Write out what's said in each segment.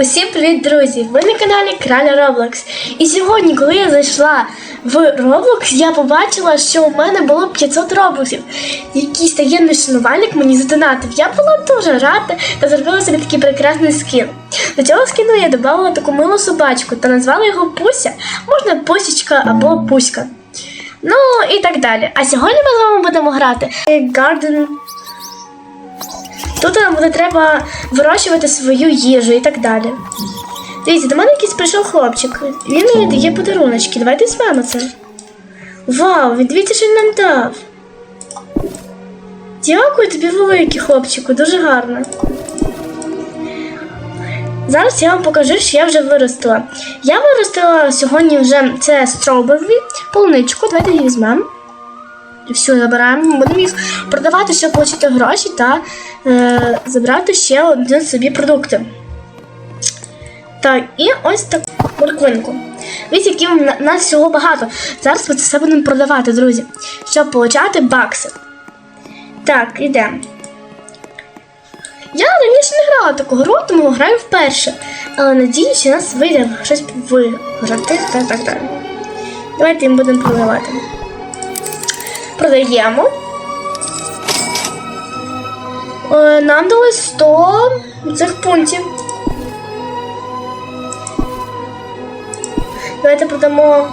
Усім привіт, друзі! Ви на каналі Краля Roblox. І сьогодні, коли я зайшла в Roblox, я побачила, що у мене було 500 роблоксів. Якийсь таємний шанувальник мені задонатив. Я була дуже рада та зробила собі такий прекрасний скін. До цього скіну я додала таку милу собачку та назвала його Пуся. Можна Пусічка або Пуська. Ну і так далі. А сьогодні ми з вами будемо грати Garden Тут нам буде треба вирощувати свою їжу і так далі. Дивіться, до мене якийсь прийшов хлопчик. Він мені дає подаруночки. Давайте візьмемо це. Вау, він дивіться, що він нам дав. Дякую тобі великий хлопчику, дуже гарно. Зараз я вам покажу, що я вже виростила. Я виростила сьогодні вже це стробові, полуничку. Давайте її візьмемо. Все, забираємо. Будемо їх продавати, щоб отримати гроші та е, забрати ще один собі продукти. Так, і ось таку морквинку. Дивіться, які на- нас всього багато. Зараз ми це все будемо продавати, друзі, щоб отримати бакси. Так, йдемо. Я раніше не грала таку гру, тому граю вперше. Але надію, що у нас вийде щось виграти та так далі. Давайте їм будемо продавати. Продаємо. Е, Нам дали 100 цих пунктів. Давайте продамо.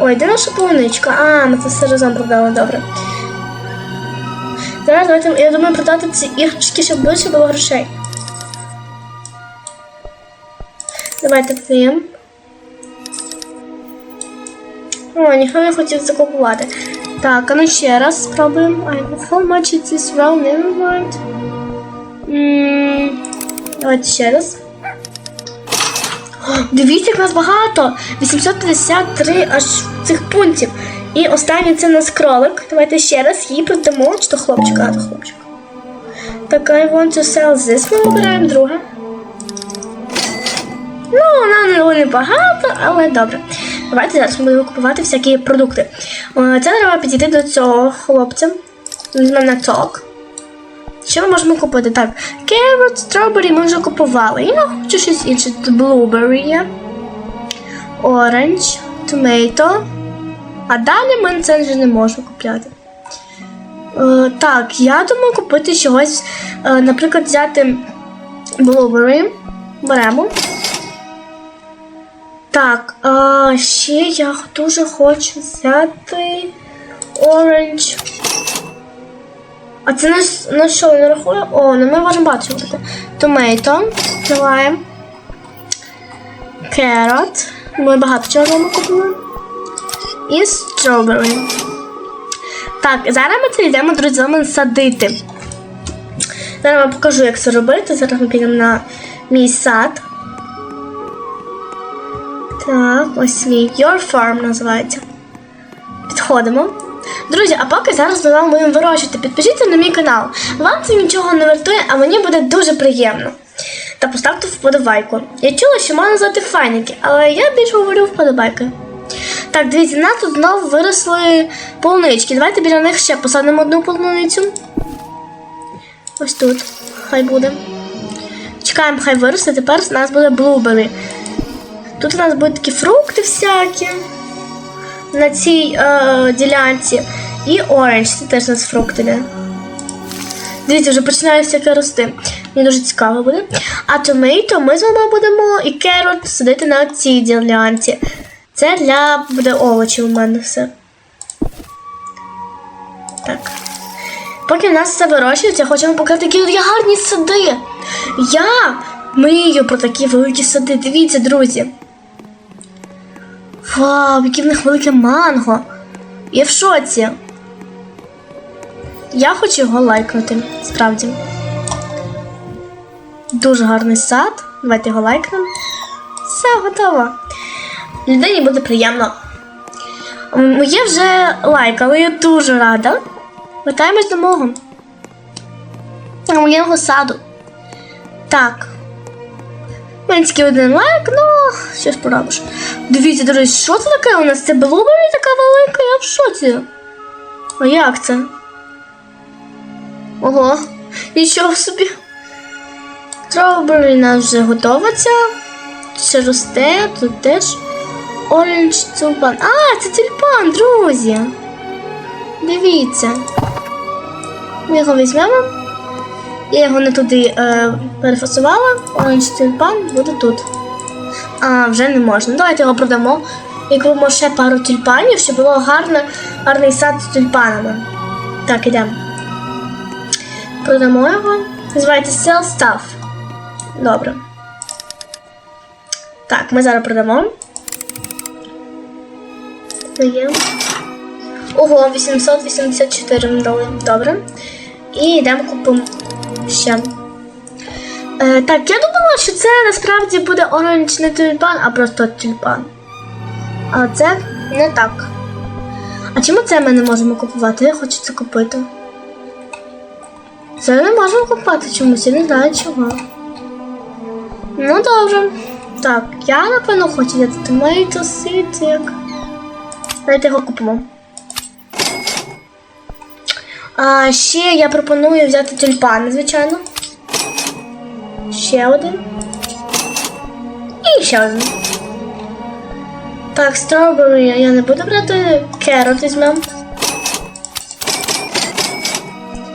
Ой, де наша полуничка? А, ми це все разом продали, добре. Зараз давайте, я думаю, продати ці іграшки, щоб більше було грошей. Давайте продаємо. О, ніхто не хотів закупувати. Так, а ну ще раз спробуємо. I how much is this round never mind. Давайте ще раз. Дивіться, як нас багато! 853 аж цих пунктів. І останній це у нас кролик. Давайте ще раз її продамо. Чи то хлопчик, а то хлопчик. Так, I want to sell this. Ми обираємо друге. Ну, нам не багато, але добре. Давайте зараз будемо купувати всякі продукти. Е, Це треба підійти до цього хлопця. Візьмемо на ток. Що ми можемо купити? Так, carrot, strawberry ми вже купували. Я хочу щось інше. Тут blueberry є. Orange, tomato. А далі ми це вже не можемо купляти. Е, так, я думаю купити чогось, е, наприклад, взяти blueberry. Беремо. Так, а, ще я дуже хочу взяти оранж. А це на, на що не рахує? О, ну ми можемо бачити. Томейто. Давай. Керот. Ми багато чого ми купили. І стробері. Так, зараз ми це йдемо, друзі, з садити. Зараз я вам покажу, як це робити. Зараз ми підемо на мій сад. Ось мій Your Farm називається. Підходимо. Друзі, а поки зараз ми вам будемо вирощувати. Підпишіться на мій канал. Вам це нічого не вартує, а мені буде дуже приємно. Та поставте вподобайку. Я чула, що можна назвати файники, але я більше говорю вподобайки. Так, дивіться, у нас тут знову виросли полунички. Давайте біля них ще посадимо одну полуницю. Ось тут. Хай буде. Чекаємо, хай виросте. Тепер у нас буде блубері. Тут у нас будуть такі фрукти всякі на цій е, ділянці. І оранж, це теж у нас фрукти. Дивіться, вже починає всяке рости. Мені дуже цікаво буде. А томейто ми з вами будемо і керот садити на цій ділянці. Це для буде овочів у мене все. Так. Поки в нас все вирощується, я хочу вам показати, які тут є гарні сади. Я мрію про такі великі сади. Дивіться, друзі. Вау, яке в них велике манго. Я в шоці. Я хочу його лайкнути, справді. Дуже гарний сад. Давайте його лайкнемо. Все, готово. Людині буде приємно. Моє вже лайк, але я дуже рада. Вертаємось до мого. Моєго саду. Так. Мене один лайк, ну, що ж поробиш. Дивіться, друзі, що це таке у нас? Це блубері така велика, я в шоці. А як це? Ого, нічого собі. У нас вже готовиться. Ще росте, тут теж orange тюльпан. А, це тюльпан, друзі. Дивіться. Ми його візьмемо. Я його не туди е, перефасувала. Orange тюльпан буде тут. А, вже не можна. Давайте його продамо. І купимо ще пару тюльпанів, щоб було гарно, гарний сад з тюльпанами. Так, ідемо. Продамо його. Називається Sell Stuff. Добре. Так, ми зараз продамо. Є. Ого, 884 ми дали. Добре. І йдемо купимо ще. Е, так, я думала, що це насправді буде оранж не тюльпан, а просто тюльпан. А це не так. А чому це ми не можемо купувати? Я хочу це купити. Це не можемо купувати чомусь, я не знаю чого. Ну добре. Так, я напевно хочу tomato seed, як. Давайте його купимо. А ще я пропоную взяти тюльпани, звичайно. Ще один. І ще один. Так, strawberry я не буду брати. Керот візьмемо.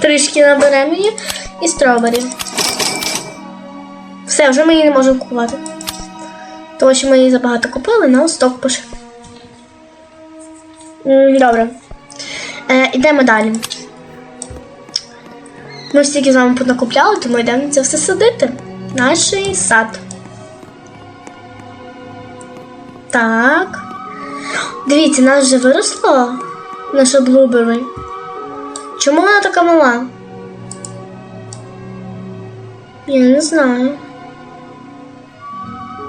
Трішки наберемо її. І strawberry. Все, вже ми її не можемо купувати. Тому що ми її забагато купили, на сток пише. Добре. Е, ідемо далі. Ми стільки з вами понакупляли, тому йдемо це все садити. Наш сад. Так. Дивіться, нас вже виросло наша блубері. Чому вона така мала? Я не знаю.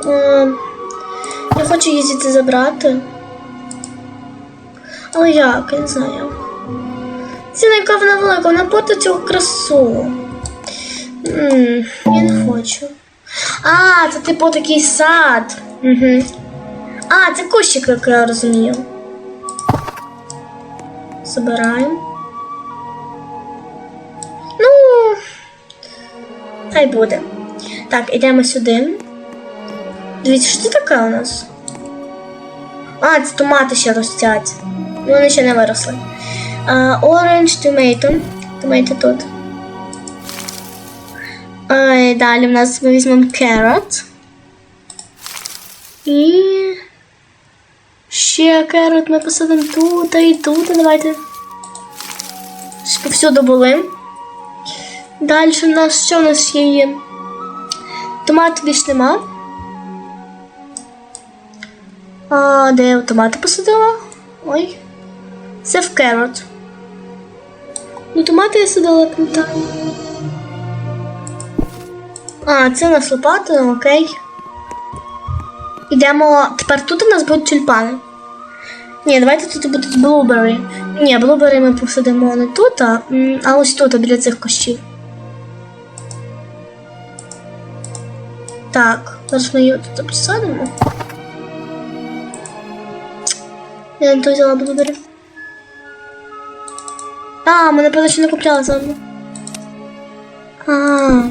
Е, я хочу її звідти забрати. Але як? Я не знаю. Ціна, яка вона велика, вона портить цю красу. М, я не хочу. А, це типу такий сад. Угу. А, це кущик, як я розумію. Забираємо. Ну, хай буде. Так, йдемо сюди. Дивіться, що це таке у нас? А, це томати ще ростять. Ну, вони ще не виросли. Uh, orange tomato. Tomato тут. Uh, далі в нас ми візьмемо carrot. І ще carrot ми посадимо тут і тут. Давайте. Щоб повсюди були. Далі в нас що в нас є? Томат більш нема. А, де я томати посадила? Ой. Це в керот. Ну, томати я садила, пам'ятаю. А, це у нас лопата, ну, окей. Ідемо. Тепер тут у нас будуть тюльпани. Ні, давайте тут будуть блубери. Ні, блубери ми посадимо не тут, а, а ось тут, біля цих кущів. Так, зараз ми її тут посадимо. Я не то взяла блубери. А, ми напевно ще не купляли заодно. А.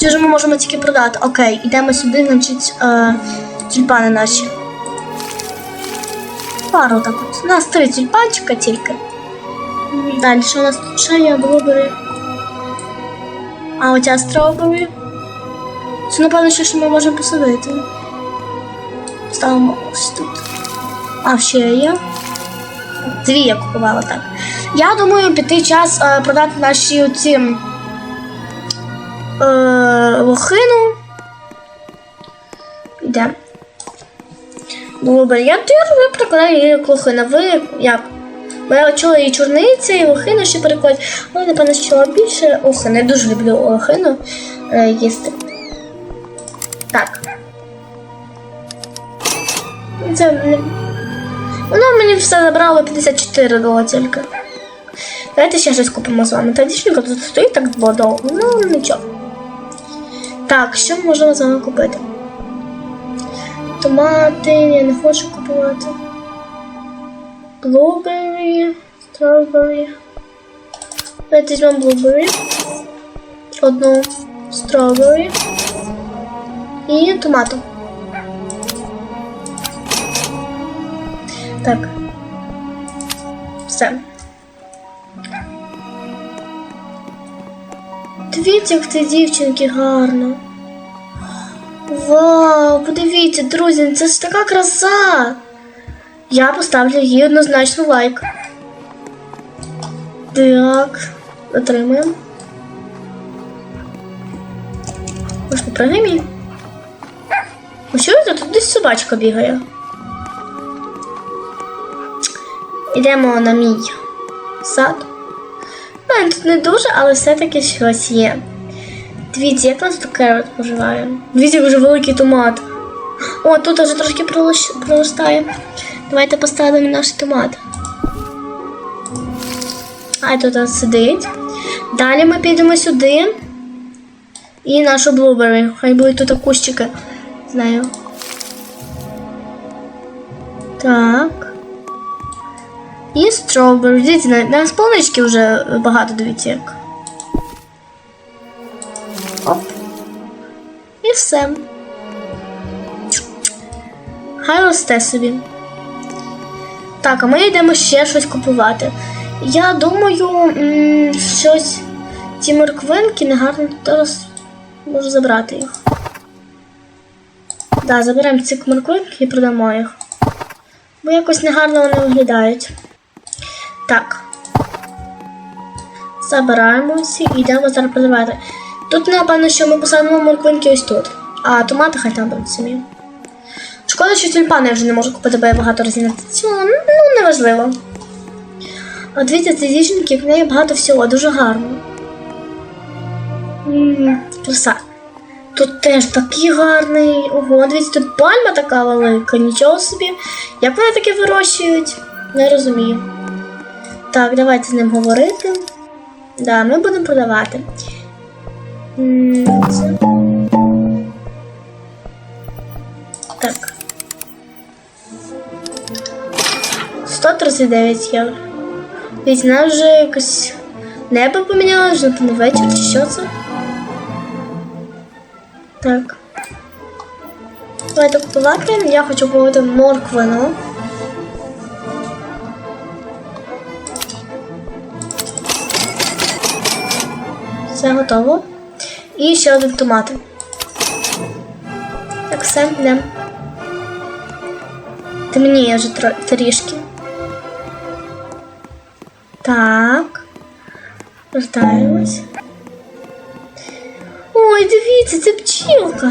Чи ми можемо тільки продати? Окей, йдемо сюди, значить, е, тюльпани наші. Пару так от. У нас три тюльпанчика тільки. Далі що у нас тут ще є блубери. А оця стrawberry. Це, напевно, ще що ми можемо посадити. Ставимо ось тут. А, ще є. Дві я купувала так. Я думаю, піти час е, продати наші ці е, лохину. Йде. Добре, я я прикладаю її лохина. Ви як? Я чула і чорниця, і лохину ще перекладуть. Але, напевно, що більше лохини. Я дуже люблю лохину е, їсти. Так. Це. Воно мені все забрало 54 долара тільки. Давайте ще щось купимо з вами. Та дівчинка тут стоїть так довго. Ну, нічого. Так, що ми можемо з вами купити? Томати, я не хочу купувати. Blueberry, strawberry. Давайте візьмемо blueberry. Одну стробері і томату. Так. Все. Дивіться, як це дівчинки гарно. Вау, подивіться, друзі, це ж така краса. Я поставлю їй однозначно лайк. Так, отримаємо. Ось попригаємо її. Ви чуєте, тут десь собачка бігає. Йдемо на мій сад. Тут не дуже, але все-таки щось є. Дивіться, нас тут керот поживає. Дивіться, вже великий томат. О, тут вже трошки проростає. Давайте поставимо наш томат. А тут сидить. Далі ми підемо сюди. І нашу блубері. Хай будуть тут кущики. Знаю. Так. І стробері. Дивіться, на, на полички вже багато, дивіться. Оп. І все. Хай росте собі. Так, а ми йдемо ще щось купувати. Я думаю, щось. Ці морквинки негарно зараз можу забрати їх. Так, да, заберемо ці морквинки і продамо їх. Бо якось негарно вони виглядають. Так. Забираємо всі і йдемо зараз продавати. Тут, напевно, що ми посадимо морквинки ось тут. А томати хай там будуть самі. Шкода, що тюльпани я вже не можу купити, бо я багато разів цього. Ну, неважливо. А дивіться, ці дівчинки, в неї багато всього, дуже гарно. Краса. Тут теж такий гарний. Ого, дивіться, тут пальма така велика, нічого собі. Як вони таке вирощують? Не розумію. Так, давайте з ним говорити. Да, ми будемо продавати. Так. 139 євро. Дивіться, нас вже якось небо поміняло, вже там вечір, чи що це? Так. Давайте купувати. Я хочу купувати морквину. Все готово. І ще один томат. Так, все, йдемо. Темніє вже тро- трішки. Так. Вертаємось. Ой, дивіться, це пчілка.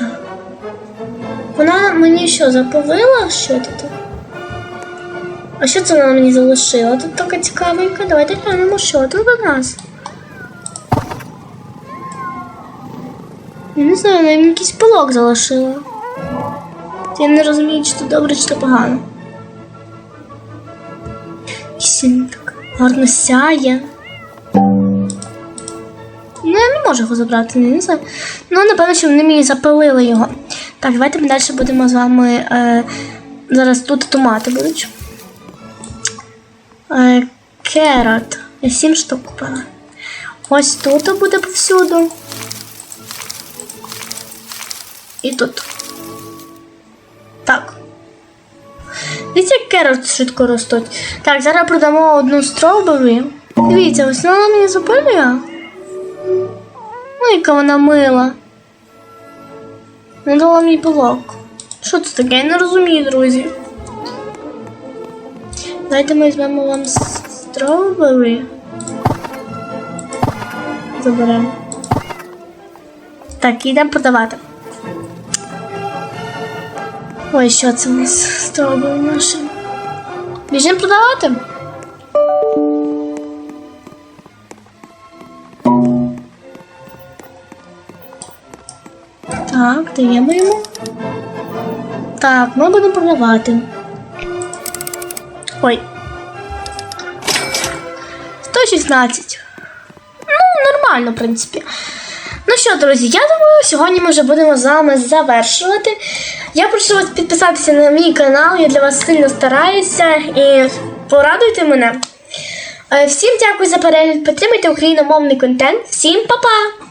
Вона мені що, заповила? Що тут? А що це вона мені залишила? Тут така цікавенька. Давайте глянемо, що тут у нас. Я не знаю, мені якийсь пилок залишила. Я не розумію, чи то добре, чи то погано. Він так гарно сяє. Ну, я не можу його забрати, не знаю. Ну, напевно, що вони мені запалили його. Так, давайте ми далі будемо з вами. Е, зараз тут томати будуть. Е, керот. Я сім штук купила. Ось тут буде повсюду. І тут. Так. Дивіться, як керот швидко ростуть. Так, зараз продамо одну стробері. Дивіться, ось вона мені запалює. Ну, яка вона мила. Не мій пилок. Що це таке? Я не розумію, друзі. Давайте ми візьмемо вам стробері. Заберемо. Так, йдемо продавати. Ой, що це у нас стробері наше? Біжимо продавати. Так, даємо йому. Так, ми будемо продавати. Ой. 116. Ну, нормально, в принципі. Ну що, друзі, я думаю, сьогодні ми вже будемо з вами завершувати. Я прошу вас підписатися на мій канал, я для вас сильно стараюся і порадуйте мене. Е, Всім дякую за перегляд, підтримуйте україномовний контент. Всім па-па!